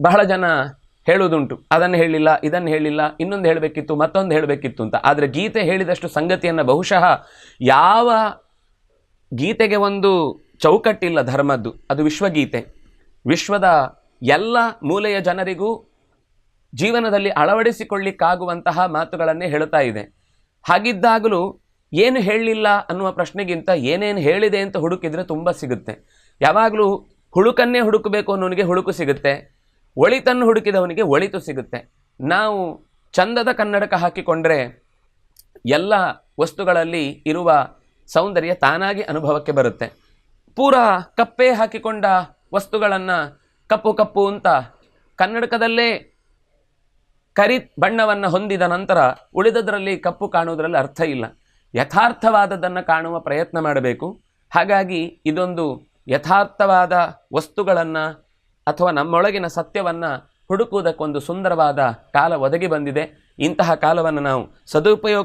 ಬಹಳ ಜನ ಹೇಳುವುದುಂಟು. ಅದನ್ನು ಹೇಳಿಲ್ಲ, ಇದನ್ನು ಹೇಳಿಲ್ಲ, ಇನ್ನೊಂದು ಹೇಳಬೇಕಿತ್ತು, ಮತ್ತೊಂದು ಹೇಳಬೇಕಿತ್ತು ಅಂತ. ಆದರೆ ಗೀತೆ ಹೇಳಿದಷ್ಟು ಸಂಗತಿಯನ್ನು ಬಹುಶಃ ಯಾವ ಗೀತೆಗೆ ಒಂದು ಚೌಕಟ್ಟಿಲ್ಲ ಧರ್ಮದ್ದು. ಅದು ವಿಶ್ವಗೀತೆ. ವಿಶ್ವದ ಎಲ್ಲ ಮೂಲೆಯ ಜನರಿಗೂ ಜೀವನದಲ್ಲಿ ಅಳವಡಿಸಿಕೊಳ್ಳಿಕ್ಕಾಗುವಂತಹ ಮಾತುಗಳನ್ನೇ ಹೇಳ್ತಾ ಇದೆ. ಹಾಗಿದ್ದಾಗಲೂ ಏನು ಹೇಳಲಿಲ್ಲ ಅನ್ನುವ ಪ್ರಶ್ನೆಗಿಂತ ಏನೇನು ಹೇಳಿದೆ ಅಂತ ಹುಡುಕಿದ್ರೆ ತುಂಬ ಸಿಗುತ್ತೆ. ಯಾವಾಗಲೂ ಹುಡುಕನ್ನೇ ಹುಡುಕಬೇಕು ಅನ್ನೋನಿಗೆ ಹುಡುಕು ಸಿಗುತ್ತೆ. ಒಳಿತನ್ನು ಹುಡುಕಿದವನಿಗೆ ಒಳಿತು ಸಿಗುತ್ತೆ. ನಾವು ಚಂದದ ಕನ್ನಡಕ ಹಾಕಿಕೊಂಡ್ರೆ ಎಲ್ಲ ವಸ್ತುಗಳಲ್ಲಿ ಇರುವ ಸೌಂದರ್ಯ ತಾನಾಗಿ ಅನುಭವಕ್ಕೆ ಬರುತ್ತೆ. ಪೂರ ಕಪ್ಪೆ ಹಾಕಿಕೊಂಡ ವಸ್ತುಗಳನ್ನು ಕಪ್ಪು ಕಪ್ಪು ಅಂತ ಕನ್ನಡಕದಲ್ಲೇ ಕರಿ ಬಣ್ಣವನ್ನು ಹೊಂದಿದ ನಂತರ ಉಳಿದದರಲ್ಲಿ ಕಪ್ಪು ಕಾಣುವುದರಲ್ಲಿ ಅರ್ಥ ಇಲ್ಲ. ಯಥಾರ್ಥವಾದದ್ದನ್ನು ಕಾಣುವ ಪ್ರಯತ್ನ ಮಾಡಬೇಕು. ಹಾಗಾಗಿ ಇದೊಂದು ಯಥಾರ್ಥವಾದ ವಸ್ತುಗಳನ್ನು ಅಥವಾ ನಮ್ಮೊಳಗಿನ ಸತ್ಯವನ್ನು ಹುಡುಕುವುದಕ್ಕೊಂದು ಸುಂದರವಾದ ಕಾಲ ಒದಗಿ ಬಂದಿದೆ. ಇಂತಹ ಕಾಲವನ್ನು ನಾವು ಸದುಪಯೋಗ